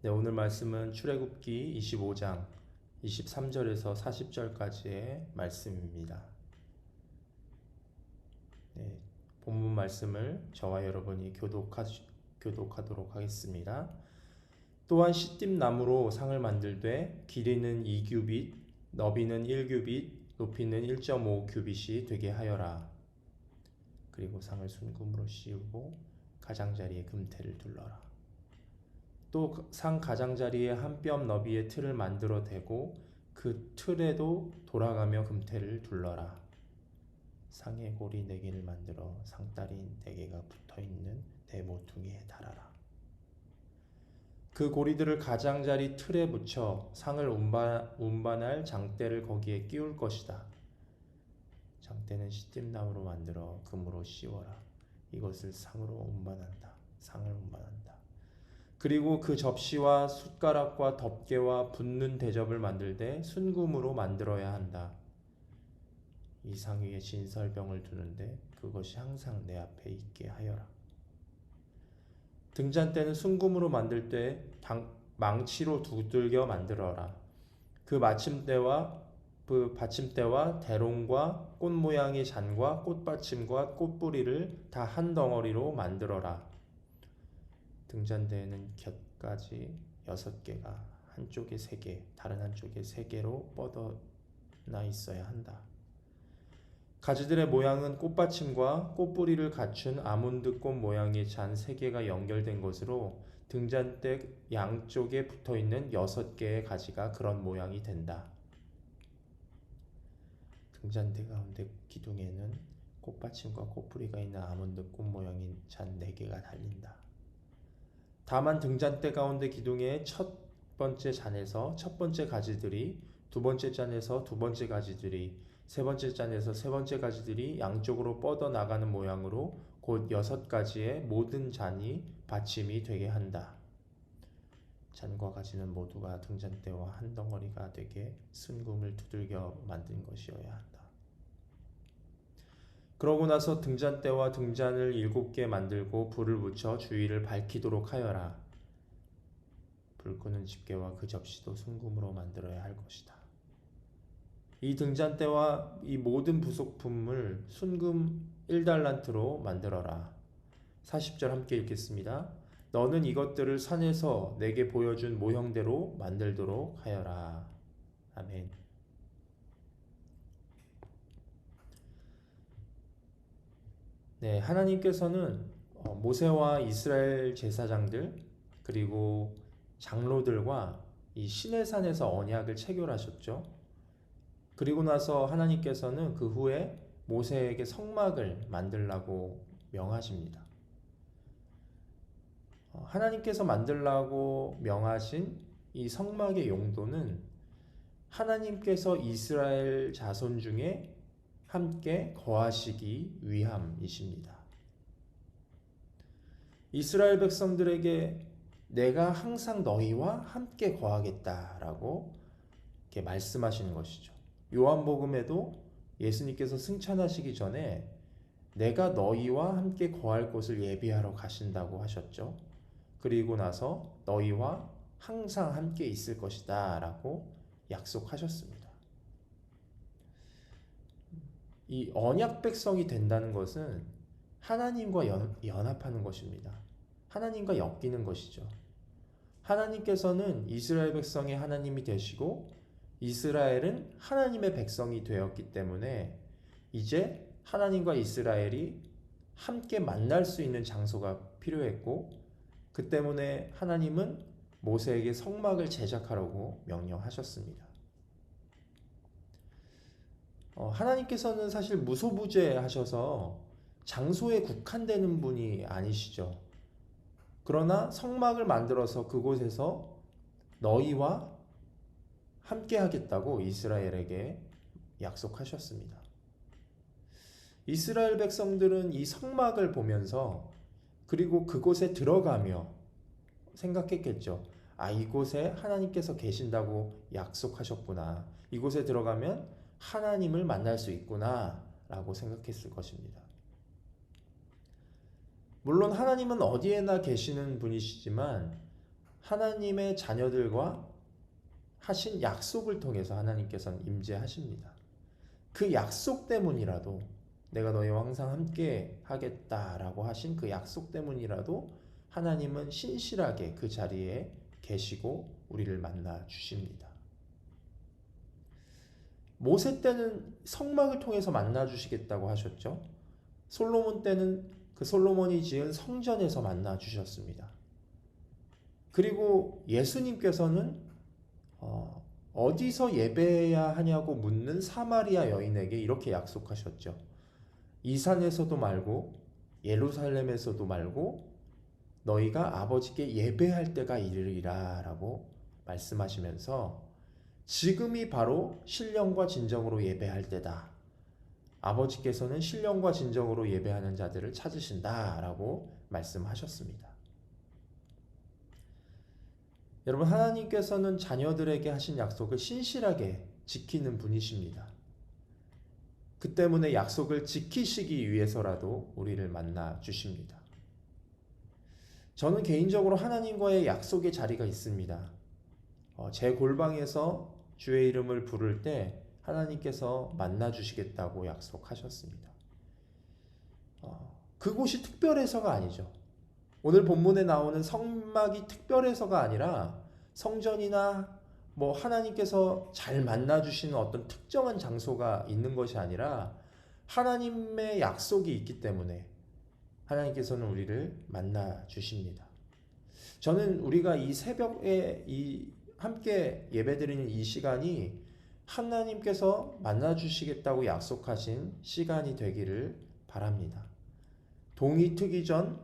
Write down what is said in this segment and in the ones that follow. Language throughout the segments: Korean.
네, 오늘 말씀은 출애굽기 25장 23절에서 40절까지의 말씀입니다. 네, 본문 말씀을 저와 여러분이 교독하, 교독하도록 하겠습니다. 또한 시띠 나무로 상을 만들되 길이는 2규빗, 너비는 1규빗, 높이는 1.5규빗이 되게 하여라. 그리고 상을 순금으로 씌우고 가장자리에 금태를 둘러라. 또 상 가장자리에 한뼘 너비의 틀을 만들어 대고 그 틀에도 돌아가며 금태를 둘러라. 상의 고리 네 개를 만들어 상다리 네 개가 붙어 있는 네 모퉁이에 달아라. 그 고리들을 가장자리 틀에 붙여 상을 운반, 운반할 장대를 거기에 끼울 것이다. 장대는 시팀나무로 만들어 금으로 씌워라. 이것을 상으로 운반한다. 상을 운반한다. 그리고 그 접시와 숟가락과 덮개와 붓는 대접을 만들 때 순금으로 만들어야 한다. 이상 위에 진설병을 두는데 그것이 항상 내 앞에 있게 하여라. 등잔대는 순금으로 만들 때 당, 망치로 두들겨 만들어라. 그 마침대와 그 받침대와 대롱과 꽃 모양의 잔과 꽃받침과 꽃뿌리를 다 한 덩어리로 만들어라. 등잔대에는 곁까지 여섯 개가 한쪽에 세 개, 다른 한쪽에 세 개로 뻗어나 있어야 한다. 가지들의 모양은 꽃받침과 꽃뿌리를 갖춘 아몬드 꽃 모양의 잔세 개가 연결된 것으로 등잔대 양쪽에 붙어 있는 여섯 개의 가지가 그런 모양이 된다. 등잔대 가운데 기둥에는 꽃받침과 꽃뿌리가 있는 아몬드 꽃 모양인 잔 네 개가 달린다. 다만 등잔대 가운데 기둥의 첫 번째 잔에서 첫 번째 가지들이 두 번째 잔에서 두 번째 가지들이 세 번째 잔에서 세 번째 가지들이 양쪽으로 뻗어 나가는 모양으로 곧 여섯 가지의 모든 잔이 받침이 되게 한다. 잔과 가지는 모두가 등잔대와 한 덩어리가 되게 순금을 두들겨 만든 것이어야 한다. 그러고 나서 등잔대와 등잔을 일곱 개 만들고 불을 붙여 주위를 밝히도록 하여라. 불 끄는 집게와 그 접시도 순금으로 만들어야 할 것이다. 이 등잔대와 이 모든 부속품을 순금 1달란트로 만들어라. 40절 함께 읽겠습니다. 너는 이것들을 산에서 내게 보여준 모형대로 만들도록 하여라. 아멘. 네, 하나님께서는 어, 모세와 이스라엘 제사장들 그리고 장로들과 이 시내산에서 언약을 체결하셨죠. 그리고 나서 하나님께서는 그 후에 모세에게 성막을 만들라고 명하십니다. 어, 하나님께서 만들라고 명하신 이 성막의 용도는 하나님께서 이스라엘 자손 중에 함께 거하시기 위함이십니다. 이스라엘 백성들에게 내가 항상 너희와 함께 거하겠다라고 이렇게 말씀하시는 것이죠. 요한복음에도 예수님께서 승천하시기 전에 내가 너희와 함께 거할 곳을 예비하러 가신다고 하셨죠. 그리고 나서 너희와 항상 함께 있을 것이다라고 약속하셨습니다. 이 언약 백성이 된다는 것은 하나님과 연, 연합하는 것입니다. 하나님과 엮이는 것이죠. 하나님께서는 이스라엘 백성의 하나님이 되시고 이스라엘은 하나님의 백성이 되었기 때문에 이제 하나님과 이스라엘이 함께 만날 수 있는 장소가 필요했고 그 때문에 하나님은 모세에게 성막을 제작하라고 명령하셨습니다. 어, 하나님께서는 사실 무소부재하셔서 장소에 국한되는 분이 아니시죠. 그러나 성막을 만들어서 그곳에서 너희와 함께 하겠다고 이스라엘에게 약속하셨습니다. 이스라엘 백성들은 이 성막을 보면서 그리고 그곳에 들어가며 생각했겠죠. 아, 이곳에 하나님께서 계신다고 약속하셨구나. 이곳에 들어가면 하나님을 만날 수 있구나 라고 생각했을 것입니다. 물론 하나님은 어디에나 계시는 분이시지만 하나님의 자녀들과 하신 약속을 통해서 하나님께서는 임재하십니다. 그 약속 때문이라도 내가 너희와 항상 함께 하겠다라고 하신 그 약속 때문이라도 하나님은 신실하게 그 자리에 계시고 우리를 만나 주십니다. 모세 때는 성막을 통해서 만나 주시겠다고 하셨죠. 솔로몬 때는 그 솔로몬이 지은 성전에서 만나 주셨습니다. 그리고 예수님께서는 어, 어디서 예배해야 하냐고 묻는 사마리아 여인에게 이렇게 약속하셨죠. 이 산에서도 말고 예루살렘에서도 말고 너희가 아버지께 예배할 때가 이르리라라고 말씀하시면서 지금이 바로 신령과 진정으로 예배할 때다. 아버지께서는 신령과 진정으로 예배하는 자들을 찾으신다 라고 말씀하셨습니다. 여러분 하나님께서는 자녀들에게 하신 약속을 신실하게 지키는 분이십니다. 그 때문에 약속을 지키시기 위해서라도 우리를 만나 주십니다. 저는 개인적으로 하나님과의 약속의 자리가 있습니다. 어, 제 골방에서 주의 이름을 부를 때 하나님께서 만나 주시겠다고 약속하셨습니다. 어, 그곳이 특별해서가 아니죠. 오늘 본문에 나오는 성막이 특별해서가 아니라 성전이나 뭐 하나님께서 잘 만나 주시는 어떤 특정한 장소가 있는 것이 아니라 하나님의 약속이 있기 때문에 하나님께서는 우리를 만나 주십니다. 저는 우리가 이 새벽에 이 함께 예배드리는 이 시간이 하나님께서 만나 주시겠다고 약속하신 시간이 되기를 바랍니다. 동이 트기 전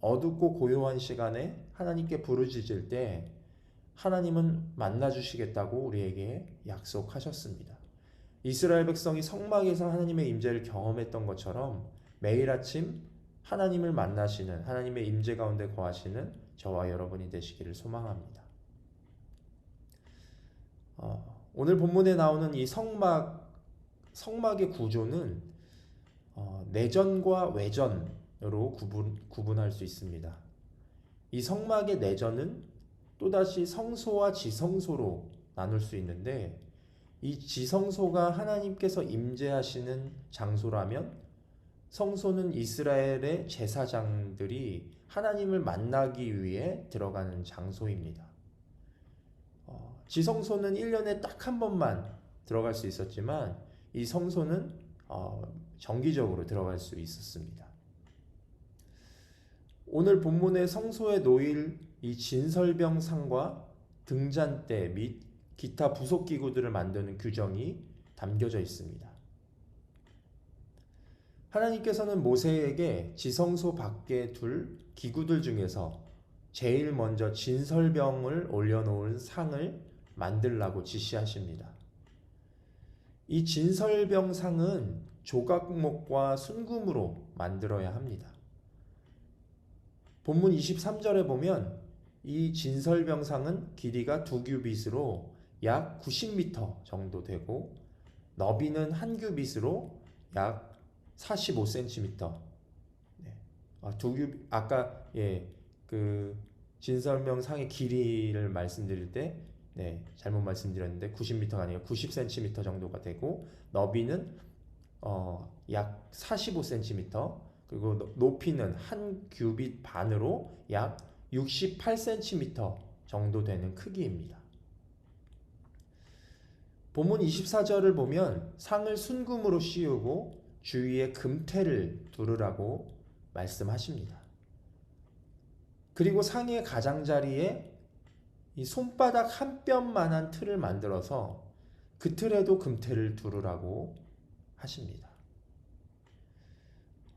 어둡고 고요한 시간에 하나님께 부르짖을 때 하나님은 만나 주시겠다고 우리에게 약속하셨습니다. 이스라엘 백성이 성막에서 하나님의 임재를 경험했던 것처럼 매일 아침 하나님을 만나시는 하나님의 임재 가운데 거하시는 저와 여러분이 되시기를 소망합니다. 어, 오늘 본문에 나오는 이 성막 성막의 구조는 어, 내전과 외전 로 구분, 구분할 수 있습니다. 이 성막의 내전은 또다시 성소와 지성소로 나눌 수 있는데 이 지성소가 하나님께서 임재하시는 장소라면 성소는 이스라엘의 제사장들이 하나님을 만나기 위해 들어가는 장소입니다. 어, 지성소는 1년에 딱 한 번만 들어갈 수 있었지만 이 성소는 어, 정기적으로 들어갈 수 있었습니다. 오늘 본문의 성소에 놓일 이 진설병상과 등잔대 및 기타 부속 기구들을 만드는 규정이 담겨져 있습니다. 하나님께서는 모세에게 지성소 밖에 둘 기구들 중에서 제일 먼저 진설병을 올려놓은 상을 만들라고 지시하십니다. 이 진설병상은 조각목과 순금으로 만들어야 합니다. 본문 23절에 보면 이 진설병상은 길이가 두 규빗으로 약 90m 정도 되고 너비는 한 규빗으로 약 45cm. 네. 아, 두 규, 아까 예, 그 진설명상의 길이를 말씀드릴 때 네, 잘못 말씀드렸는데 90m가 아니라 90cm 정도가 되고 너비는 어, 약 45cm 그리고 높이는 한 규빗 반으로 약 68cm 정도 되는 크기입니다. 본문 24절을 보면 상을 순금으로 씌우고 주위에 금태를 두르라고 말씀하십니다. 그리고 상의 가장자리에 이 손바닥 한 뼘만한 틀을 만들어서 그 틀에도 금태를 두르라고 하십니다.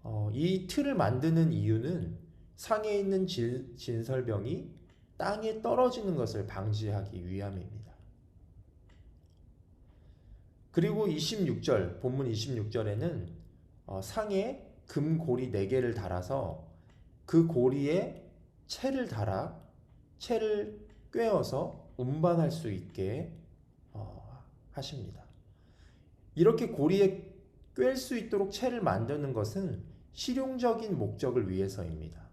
어, 이 틀을 만드는 이유는 상에 있는 진, 진설병이 땅에 떨어지는 것을 방지하기 위함입니다. 그리고 26절, 본문 26절에는 어, 상에 금고리 4개를 달아서 그 고리에 채를 달아 채를 꿰어서 운반할 수 있게 어, 하십니다. 이렇게 고리에 꿰수 있도록 채를 만드는 것은 실용적인 목적을 위해서입니다.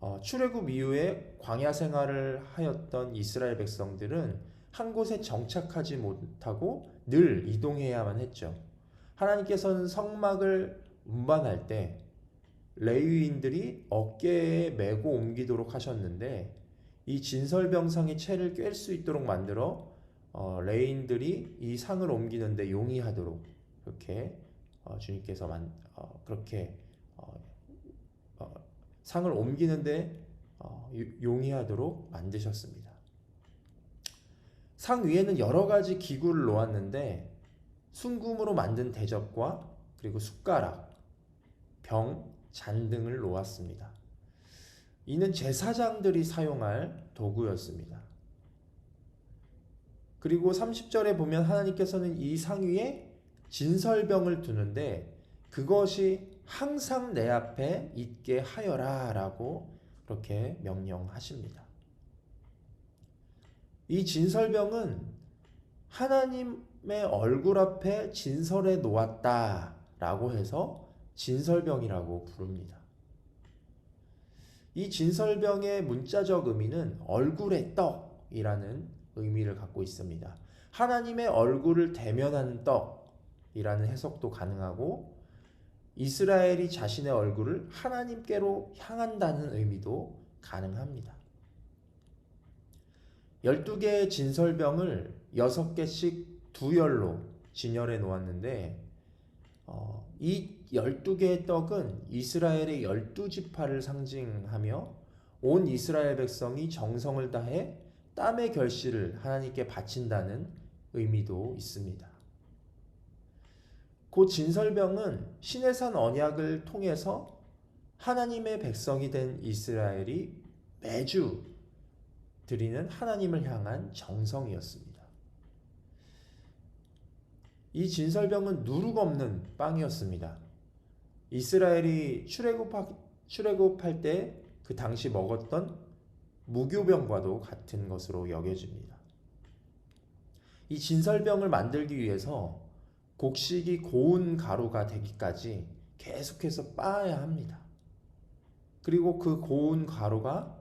어, 출애굽 이후에 광야 생활을 하였던 이스라엘 백성들은 한 곳에 정착하지 못하고 늘 이동해야만 했죠. 하나님께서는 성막을 운반할 때 레위인들이 어깨에 메고 옮기도록 하셨는데 이 진설병상의 채를 꿰 수 있도록 만들어 어, 레인들이 이 상을 옮기는데 용이하도록 그렇게 어, 주님께서 만, 어, 그렇게 어, 어, 상을 옮기는데 어, 유- 용이하도록 만드셨습니다. 상 위에는 여러 가지 기구를 놓았는데 순금으로 만든 대접과 그리고 숟가락, 병, 잔 등을 놓았습니다. 이는 제사장들이 사용할 도구였습니다. 그리고 30절에 보면 하나님께서는 이 상 위에 진설병을 두는데 그것이 항상 내 앞에 있게 하여라 라고 그렇게 명령하십니다. 이 진설병은 하나님의 얼굴 앞에 진설해 놓았다 라고 해서 진설병이라고 부릅니다. 이 진설병의 문자적 의미는 얼굴의 떡이라는 의미를 갖고 있습니다. 하나님의 얼굴을 대면하는 떡이라는 해석도 가능하고 이스라엘이 자신의 얼굴을 하나님께로 향한다는 의미도 가능합니다. 12개의 진설병을 6개씩 두 열로 진열해 놓았는데 어, 이 12개의 떡은 이스라엘의 12지파를 상징하며 온 이스라엘 백성이 정성을 다해 땀의 결실을 하나님께 바친다는 의미도 있습니다. 그 진설병은 시내산 언약을 통해서 하나님의 백성이 된 이스라엘이 매주 드리는 하나님을 향한 정성이었습니다. 이 진설병은 누룩 없는 빵이었습니다. 이스라엘이 출애굽하, 출애굽 할 때 그 당시 먹었던 무교병과도 같은 것으로 여겨집니다. 이 진설병을 만들기 위해서 곡식이 고운 가루가 되기까지 계속해서 빻아야 합니다. 그리고 그 고운 가루가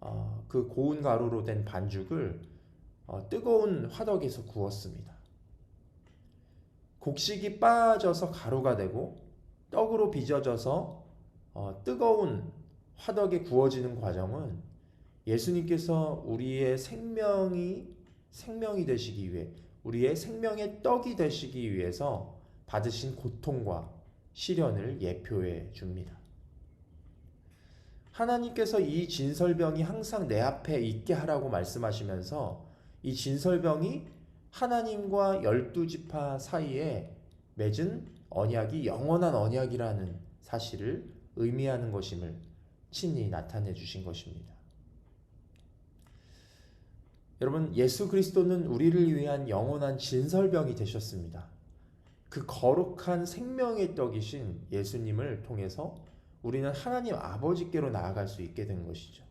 어, 그 고운 가루로 된 반죽을 어, 뜨거운 화덕에서 구웠습니다. 곡식이 빠져서 가루가 되고 떡으로 빚어져서 어, 뜨거운 화덕에 구워지는 과정은 예수님께서 우리의 생명이 생명이 되시기 위해 우리의 생명의 떡이 되시기 위해서 받으신 고통과 시련을 예표해 줍니다. 하나님께서 이 진설병이 항상 내 앞에 있게 하라고 말씀하시면서 이 진설병이 하나님과 열두 지파 사이에 맺은 언약이 영원한 언약이라는 사실을 의미하는 것임을 친히 나타내 주신 것입니다. 여러분, 예수 그리스도는 우리를 위한 영원한 진설병이 되셨습니다. 그 거룩한 생명의 떡이신 예수님을 통해서 우리는 하나님 아버지께로 나아갈 수 있게 된 것이죠.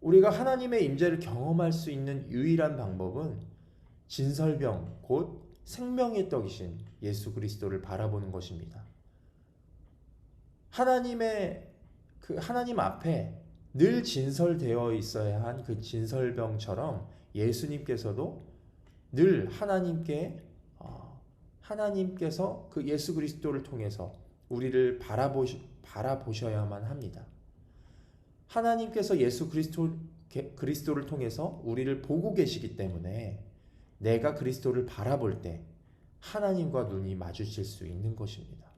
우리가 하나님의 임재를 경험할 수 있는 유일한 방법은 진설병 곧 생명의 떡이신 예수 그리스도를 바라보는 것입니다. 하나님의 그 하나님 앞에 늘 진설되어 있어야 한 그 진설병처럼 예수님께서도 늘 하나님께 어, 하나님께서 그 예수 그리스도를 통해서 우리를 바라보시, 바라보셔야만 합니다. 하나님께서 예수 그리스도, 그리스도를 통해서 우리를 보고 계시기 때문에 내가 그리스도를 바라볼 때 하나님과 눈이 마주칠 수 있는 것입니다.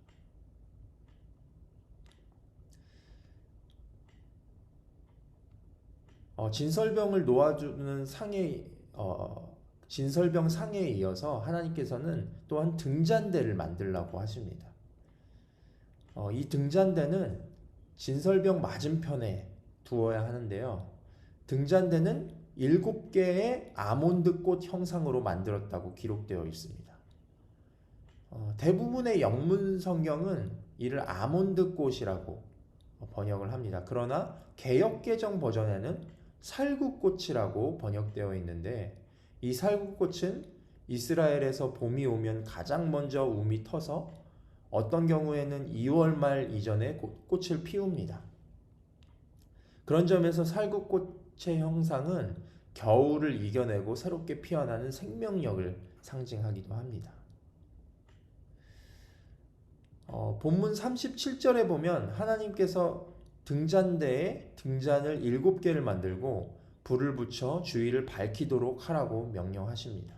어, 진설병을 놓아주는 상에 어, 진설병 상에 이어서 하나님께서는 또한 등잔대를 만들라고 하십니다. 어, 이 등잔대는 진설병 맞은편에 두어야 하는데요. 등잔대는 일곱 개의 아몬드 꽃 형상으로 만들었다고 기록되어 있습니다. 어, 대부분의 영문 성경은 이를 아몬드 꽃이라고 번역을 합니다. 그러나 개역 개정 버전에는 살구꽃이라고 번역되어 있는데 이 살구꽃은 이스라엘에서 봄이 오면 가장 먼저 움이 터서 어떤 경우에는 2월 말 이전에 꽃을 피웁니다. 그런 점에서 살구꽃 의 형상은 겨울을 이겨내고 새롭게 피어나는 생명력을 상징하기도 합니다. 어, 본문 37절에 보면 하나님께서 등잔대에 등잔을 일곱 개를 만들고 불을 붙여 주위를 밝히도록 하라고 명령하십니다.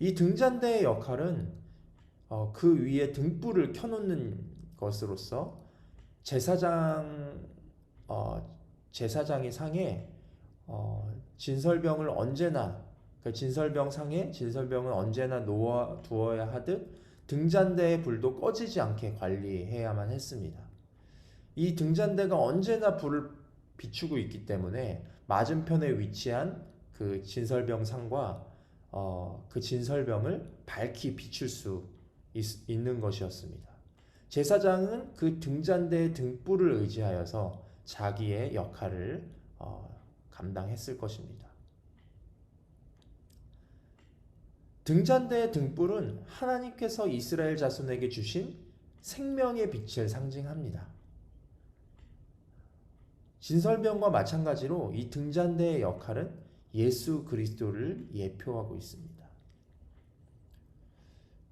이 등잔대의 역할은 어, 그 위에 등불을 켜놓는 것으로서 제사장 어, 제사장의 상에 어, 진설병을 언제나 그 진설병 상에 진설병을 언제나 놓아 두어야 하듯 등잔대의 불도 꺼지지 않게 관리해야만 했습니다. 이 등잔대가 언제나 불을 비추고 있기 때문에 맞은편에 위치한 그 진설병 상과 어, 그 진설병을 밝히 비출 수 있, 있는 것이었습니다. 제사장은 그 등잔대의 등불을 의지하여서 자기의 역할을 어, 감당했을 것입니다. 등잔대의 등불은 하나님께서 이스라엘 자손에게 주신 생명의 빛을 상징합니다. 진설병과 마찬가지로 이 등잔대의 역할은 예수 그리스도를 예표하고 있습니다.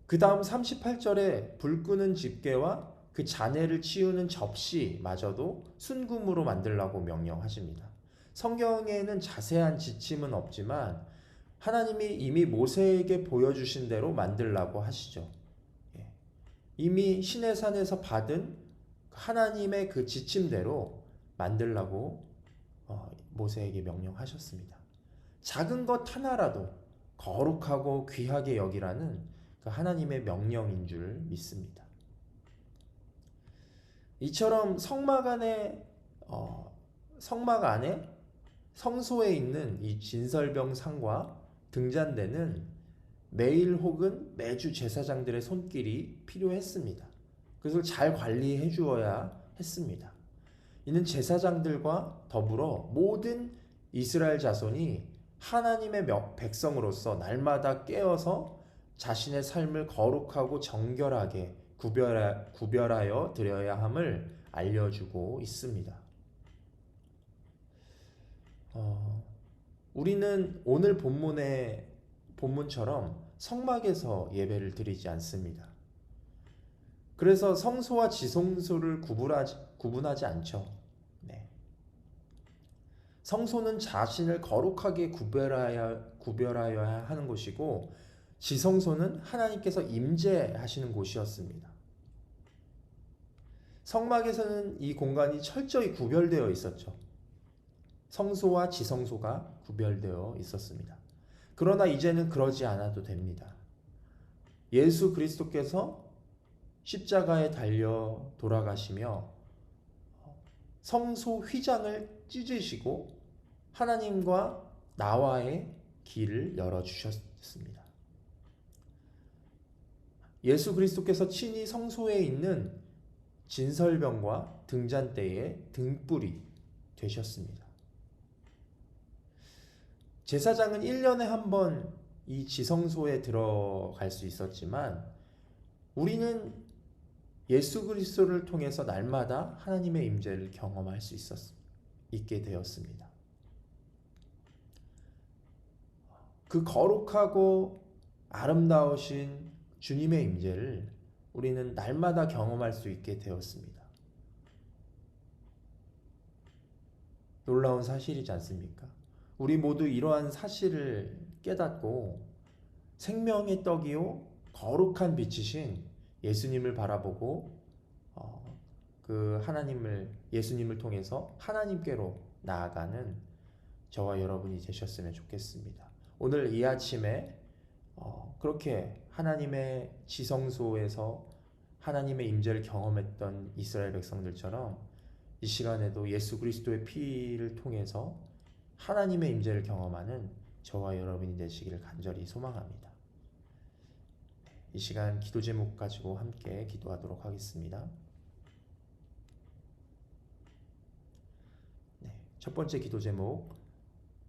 그 다음 38절에 불 끄는 집게와 그 잔해를 치우는 접시마저도 순금으로 만들라고 명령하십니다. 성경에는 자세한 지침은 없지만 하나님이 이미 모세에게 보여주신 대로 만들라고 하시죠. 예. 이미 신의 산에서 받은 하나님의 그 지침대로 만들라고 어, 모세에게 명령하셨습니다. 작은 것 하나라도 거룩하고 귀하게 여기라는 그 하나님의 명령인 줄 믿습니다. 이처럼 성막 안에 어, 성막 안에 성소에 있는 이 진설병 상과 등잔대는 매일 혹은 매주 제사장들의 손길이 필요했습니다. 그것을 잘 관리해 주어야 했습니다. 이는 제사장들과 더불어 모든 이스라엘 자손이 하나님의 백성으로서 날마다 깨어서 자신의 삶을 거룩하고 정결하게 구별하, 구별하여 드려야 함을 알려주고 있습니다. 어, 우리는 오늘 본문의 본문처럼 성막에서 예배를 드리지 않습니다. 그래서 성소와 지성소를 구분하지, 구분하지 않죠. 네. 성소는 자신을 거룩하게 구별하여, 구별하여야 하는 곳이고 지성소는 하나님께서 임재하시는 곳이었습니다. 성막에서는 이 공간이 철저히 구별되어 있었죠. 성소와 지성소가 구별되어 있었습니다. 그러나 이제는 그러지 않아도 됩니다. 예수 그리스도께서 십자가에 달려 돌아가시며 성소 휘장을 찢으시고 하나님과 나와의 길을 열어 주셨습니다. 예수 그리스도께서 친히 성소에 있는 진설병과 등잔대의 등불이 되셨습니다. 제사장은 1년에 한 번 이 지성소에 들어갈 수 있었지만 우리는 예수 그리스도를 통해서 날마다 하나님의 임재를 경험할 수 있었 있게 되었습니다. 그 거룩하고 아름다우신 주님의 임재를 우리는 날마다 경험할 수 있게 되었습니다. 놀라운 사실이지 않습니까? 우리 모두 이러한 사실을 깨닫고 생명의 떡이요 거룩한 빛이신 예수님을 바라보고 어, 그 하나님을 예수님을 통해서 하나님께로 나아가는 저와 여러분이 되셨으면 좋겠습니다. 오늘 이 아침에 어, 그렇게 하나님의 지성소에서 하나님의 임재를 경험했던 이스라엘 백성들처럼 이 시간에도 예수 그리스도의 피를 통해서 하나님의 임재를 경험하는 저와 여러분이 되시기를 간절히 소망합니다. 이 시간 기도 제목 가지고 함께 기도하도록 하겠습니다. 네, 첫 번째 기도 제목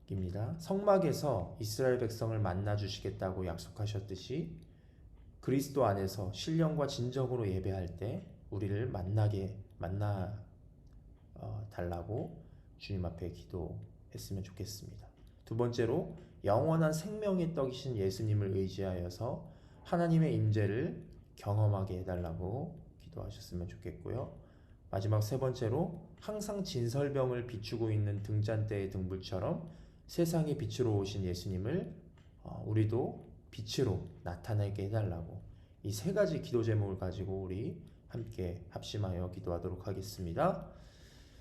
입니다. 성막에서 이스라엘 백성을 만나 주시겠다고 약속하셨듯이 그리스도 안에서 신령과 진정으로 예배할 때 우리를 만나게 만나 어, 달라고 주님 앞에 기도했으면 좋겠습니다. 두 번째로 영원한 생명의 떡이신 예수님을 의지하여서 하나님의 임재를 경험하게 해달라고 기도하셨으면 좋겠고요. 마지막 세 번째로 항상 진설병을 비추고 있는 등잔대의 등불처럼 세상의 빛으로 오신 예수님을 어, 우리도 빛으로 나타내게 해달라고 이 세 가지 기도 제목을 가지고 우리 함께 합심하여 기도하도록 하겠습니다.